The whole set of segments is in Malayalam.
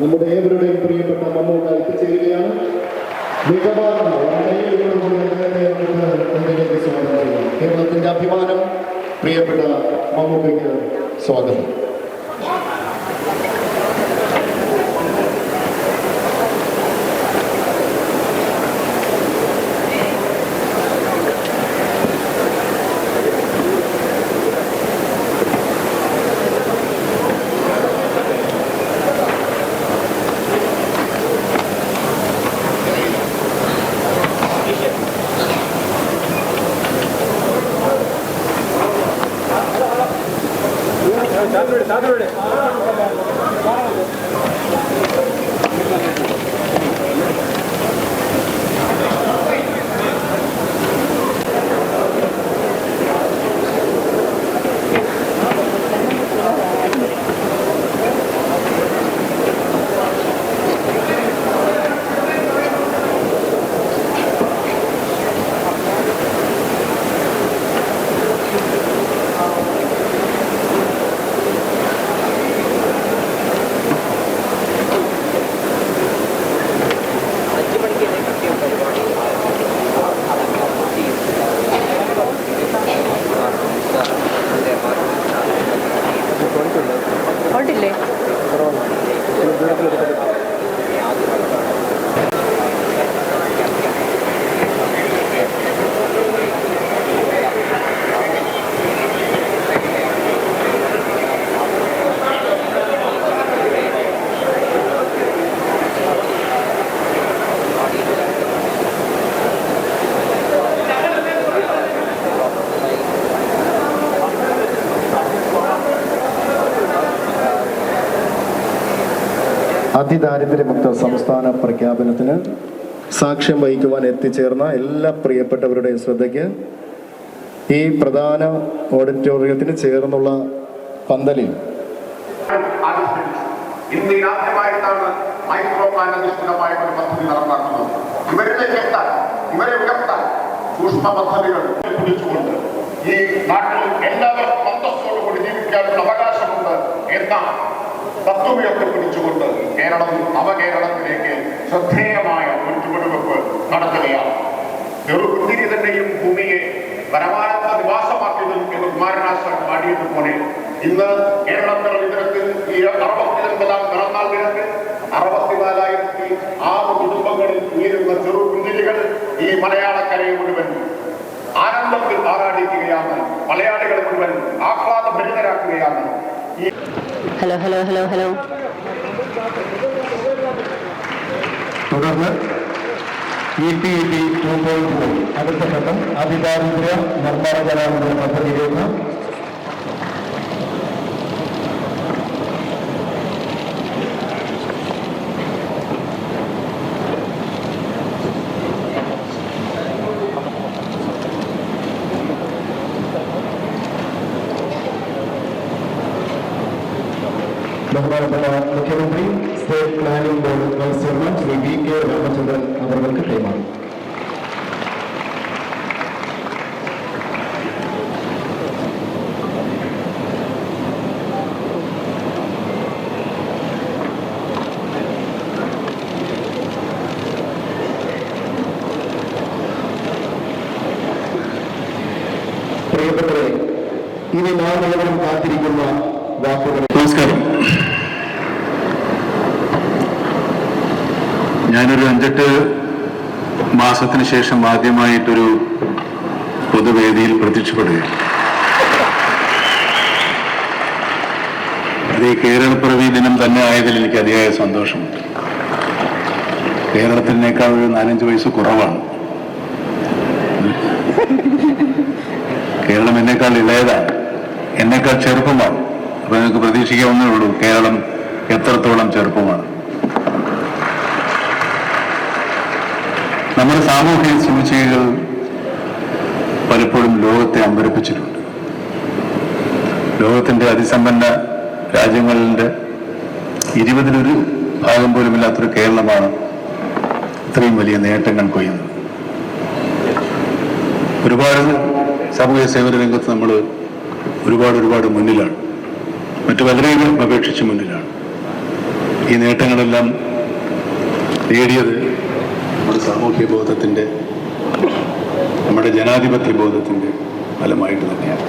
നമ്മുടെ ഏവരുടെയും പ്രിയപ്പെട്ട മമ്മൂട്ട എത്തിച്ചേരുകയാണ് കേരളത്തിന്റെ അഭിമാനം പ്രിയപ്പെട്ട മമ്മൂക്കയ്ക്ക് സ്വാഗതം. ഉണ്ടില്ലേ അതിദാരിദ്ര്യമുക്ത സംസ്ഥാന പ്രഖ്യാപനത്തിന് സാക്ഷ്യം വഹിക്കുവാൻ എത്തിച്ചേർന്ന എല്ലാ പ്രിയപ്പെട്ടവരുടെയും ശ്രദ്ധയ്ക്ക് ഈ പ്രധാന ഓഡിറ്റോറിയത്തിന് ചേർന്നുള്ള പന്തലിൽ ഒരു ഈ എല്ലാവർക്കും അന്തസ്സോടുകൂടി ജീവിക്കാനുള്ള അവകാശമുണ്ട് എന്ന തത്വമൊക്കെ പിടിച്ചുകൊണ്ട് കേരളം നവകേരളത്തിലേക്ക് ശ്രദ്ധേയമായ ചുവടുവെപ്പ് നടത്തുകയാണ്. ചെറുകുത്തിരി തന്നെയും ഭൂമിയെ പരമാനന്ദ നിവാസമാക്കിയതും എന്ന് കുമാരനാശാൻ പാടിയതുപോലെ ഇന്ന് ഇത്തരത്തിൽ ഈ അറുപത്തി ഒൻപതാം പിറന്നാൾ ദിനത്തിൽ അറുപത്തിനാലായിരത്തി ആറ് കുടുംബങ്ങളിൽ ഉയരുന്ന ചെറുകുന്തിരികൾ ഈ മലയാളക്കരയെ മുഴുവൻ ആനന്ദത്തിൽ ആറാടിക്കുകയാണ് മലയാളികളെ മുഴുവൻ ആഹ്ലാദഭരിതരാക്കുകയാണ്. Hello hello hello hello. തുടർന്ന് E P E P two point four അടുത്ത ഘട്ടം അതിദാരിദ്ര്യ നിർമ്മാർജന പദ്ധതിയിലേക്ക് ബഹുമാനപ്പെട്ട മുഖ്യമന്ത്രി state planning board chairman Shri V K Ramachandran അവർക്ക് കൈമാറി. അഞ്ചെട്ട് മാസത്തിന് ശേഷം ആദ്യമായിട്ടൊരു പൊതുവേദിയിൽ പ്രത്യക്ഷപ്പെടുകയാണ്. അത് ഈ കേരളപ്പിറവി ദിനം തന്നെ ആയതിൽ എനിക്ക് അതിയായ സന്തോഷമുണ്ട്. കേരളത്തിനേക്കാൾ ഒരു നാലഞ്ച് വയസ്സ് കുറവാണ്. കേരളം എന്നേക്കാൾ ഇളയതാണ്. എന്നേക്കാൾ ചെറുപ്പമാണ്. അപ്പൊ നിങ്ങൾക്ക് പ്രതീക്ഷിക്കാവുന്നേ ഉള്ളൂ. കേരളം എത്രത്തോളം ചെറുപ്പമാണ്. നമ്മുടെ സാമൂഹിക സൂചികകൾ പലപ്പോഴും ലോകത്തെ അമ്പരപ്പിച്ചിട്ടുണ്ട്. ലോകത്തിന്റെ അതിസമ്പന്ന രാജ്യങ്ങളുടെ ഇരുപതിലൊരു ഭാഗം പോലുമില്ലാത്തൊരു കേരളമാണ് ഇത്രയും വലിയ നേട്ടങ്ങൾ കൊയ്യുന്നത്. ഒരുപാട് സാമൂഹ്യ സേവന രംഗത്ത് നമ്മൾ ഒരുപാട് ഒരുപാട് മുന്നിലാണ്. മറ്റു പലരെയും അപേക്ഷിച്ച് മുന്നിലാണ്. ഈ നേട്ടങ്ങളെല്ലാം നേടിയത് നമ്മുടെ സാമൂഹ്യ ബോധത്തിന്റെ നമ്മുടെ ജനാധിപത്യ ബോധത്തിന്റെ ഫലമായിട്ട് തന്നെയാണ്.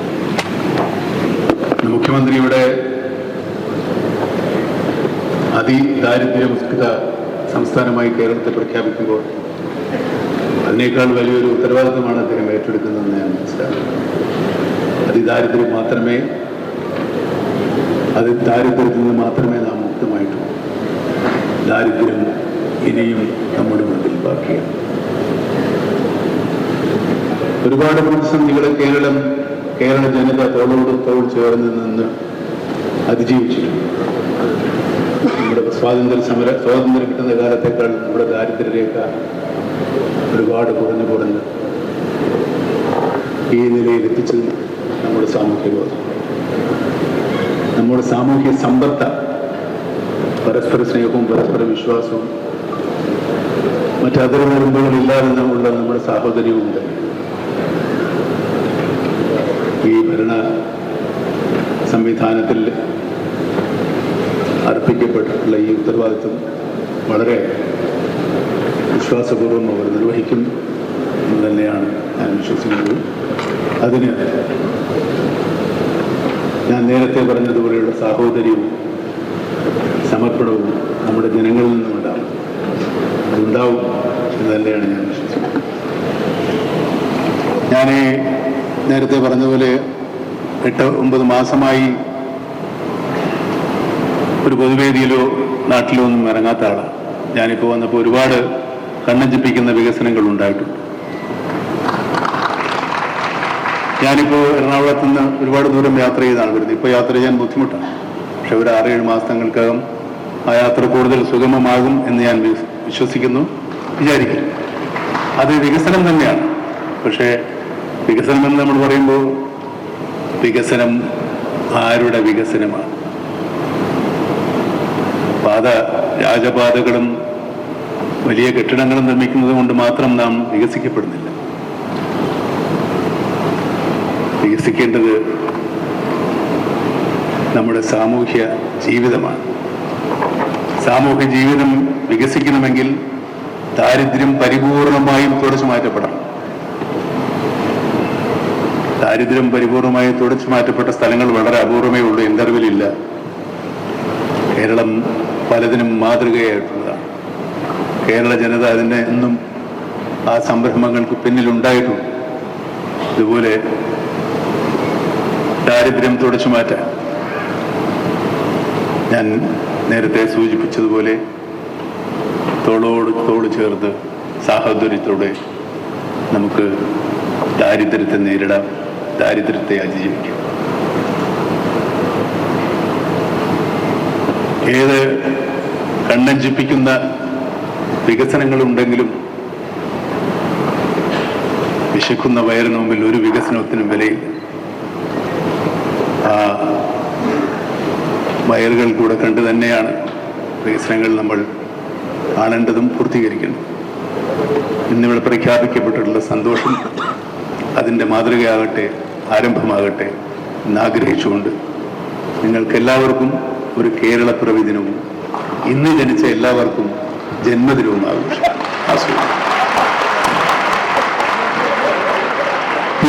മുഖ്യമന്ത്രിയുടെ അതിദാരിദ്ര്യമുക്ത സംസ്ഥാനമായി കേരളത്തെ പ്രഖ്യാപിക്കുമ്പോൾ അതിനേക്കാൾ വലിയൊരു ഉത്തരവാദിത്തമാണ് അദ്ദേഹം ഏറ്റെടുക്കുന്നതെന്ന് ഞാൻ മനസ്സിലാക്കുന്നു. അതിദാരിദ്ര്യം മാത്രമേ അത് ദാരിദ്ര്യത്തിൽ നിന്ന് മാത്രമേ നാം മുക്തമായിട്ടുള്ളൂ. ദാരിദ്ര്യം ഇനിയും നമ്മുടെ മുമ്പിൽ ബാക്കിയാണ് ഒരുപാട് പ്രതിസന്ധികളെ കേരളം കേരള ജനത തോളോട് തോൾ ചേർന്ന് നിന്ന് അതിജീവിച്ചിട്ടുണ്ട്. നമ്മുടെ സ്വാതന്ത്ര്യ സമര സ്വാതന്ത്ര്യം കിട്ടുന്ന കാലത്തേക്കാൾ നമ്മുടെ ദാരിദ്ര്യരേഖ ഒരുപാട് കുറഞ്ഞു കുറഞ്ഞ് ഈ നിലയിൽ എത്തിച്ചത് നമ്മുടെ സാമൂഹ്യ ബോധം. നമ്മുടെ സാമൂഹ്യ സമ്പത്ത പരസ്പര സ്നേഹവും പരസ്പര വിശ്വാസവും മറ്റതിർ നരമ്പുകളില്ലാതെ നമ്മളുള്ള നമ്മുടെ സാഹോദര്യമുണ്ട് ഈ ഭരണ സംവിധാനത്തിൽ അർപ്പിക്കപ്പെട്ടിട്ടുള്ള ഈ ഉത്തരവാദിത്വം വളരെ വിശ്വാസപൂർവം അവർ നിർവഹിക്കും എന്ന് തന്നെയാണ് ഞാൻ വിശ്വസിക്കുന്നത്. അതിന് ഞാൻ നേരത്തെ പറഞ്ഞതുപോലെയുള്ള സാഹോദര്യവും സമർപ്പണവും നമ്മുടെ ജനങ്ങളിൽ നിന്നുണ്ടാവും അതുണ്ടാവും എന്ന് തന്നെയാണ് ഞാൻ വിശ്വസിക്കുന്നത്. ഞാൻ നേരത്തെ പറഞ്ഞതുപോലെ എട്ട് ഒമ്പത് മാസമായി ഒരു പൊതുവേദിയിലോ നാട്ടിലോ ഒന്നും ഇറങ്ങാത്ത ആളാണ് ഞാനിപ്പോൾ വന്നപ്പോൾ ഒരുപാട് കണ്ണഞ്ചിപ്പിക്കുന്ന വികസനങ്ങൾ ഉണ്ടായിട്ടുണ്ട്. ഞാനിപ്പോൾ എറണാകുളത്ത് നിന്ന് ഒരുപാട് ദൂരം യാത്ര ചെയ്താണ് വരുന്നത്. ഇപ്പോൾ യാത്ര ചെയ്യാൻ ബുദ്ധിമുട്ടാണ്. പക്ഷെ ഒരു ആറേഴ് മാസങ്ങൾക്കകം ആ യാത്ര കൂടുതൽ സുഗമമാകും എന്ന് ഞാൻ വിശ്വസിക്കുന്നു വിചാരിക്കുന്നു. അത് വികസനം തന്നെയാണ്. പക്ഷേ വികസനം എന്ന് നമ്മൾ പറയുമ്പോൾ വികസനം ആരുടെ വികസനമാണ്? പാത രാജപാതകളും വലിയ കെട്ടിടങ്ങളും നിർമ്മിക്കുന്നത് കൊണ്ട് മാത്രം നാം വികസിക്കപ്പെടുന്നില്ല. വികസിക്കേണ്ടത് നമ്മുടെ സാമൂഹ്യ ജീവിതമാണ്. സാമൂഹ്യ ജീവിതം വികസിക്കണമെങ്കിൽ ദാരിദ്ര്യം പരിപൂർണമായും തുടച്ചു മാറ്റപ്പെടണം. ദാരിദ്ര്യം പരിപൂർണമായും തുടച്ചു മാറ്റപ്പെട്ട സ്ഥലങ്ങൾ വളരെ അപൂർവമേ ഉള്ളൂ. ഇന്റർവ്യൂലില്ല കേരളം പലതിനും മാതൃകയായിട്ടുള്ളതാണ്. കേരള ജനത അതിനെ എന്നും ആ സംരംഭങ്ങൾക്ക് പിന്നിലുണ്ടായിട്ടുണ്ട്. ഇതുപോലെ ദാരിദ്ര്യം തുടച്ചു മാറ്റാൻ ഞാൻ നേരത്തെ സൂചിപ്പിച്ചതുപോലെ തോളോട് തോട് ചേർത്ത് സാഹോദര്യത്തോടെ നമുക്ക് ദാരിദ്ര്യത്തെ നേരിടാം ദാരിദ്ര്യത്തെ അതിജീവിക്കാം. ഏത് കണ്ണഞ്ചിപ്പിക്കുന്ന വികസനങ്ങളുണ്ടെങ്കിലും വിശക്കുന്ന വയറിന് മുമ്പിൽ ഒരു വികസനത്തിനും വിലയില്ല. ആ വയറുകൾ കൂടെ കണ്ടു തന്നെയാണ് വികസനങ്ങൾ നമ്മൾ കാണേണ്ടതും പൂർത്തീകരിക്കുന്നത്. ഇന്നിവിടെ പ്രഖ്യാപിക്കപ്പെട്ടിട്ടുള്ള സന്തോഷം അതിന്റെ മാതൃകയാകട്ടെ ആരംഭമാകട്ടെ എന്നാഗ്രഹിച്ചുകൊണ്ട് നിങ്ങൾക്കെല്ലാവർക്കും ഒരു കേരളപ്പിറവി ദിനവും ഇന്ന് ജനിച്ച എല്ലാവർക്കും ജന്മദിനവും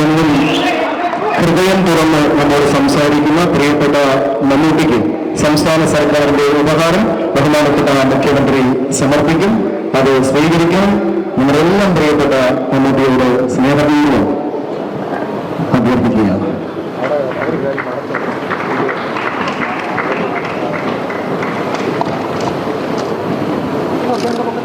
എന്നും ഹൃദയം തുറന്ന് നമ്മോട് സംസാരിക്കുന്ന മമ്മൂട്ടിക്ക് സംസ്ഥാന സർക്കാരിന്റെ ഉപഹാരം ബഹുമാനപ്പെട്ട മുഖ്യമന്ത്രി സമർപ്പിക്കും. അത് സ്വീകരിക്കണം നമ്മളെല്ലാം പ്രിയപ്പെട്ട മമ്മൂട്ടിയോട് സ്നേഹപൂർവം അഭ്യർത്ഥിക്കുകയാണ്. താങ്ക്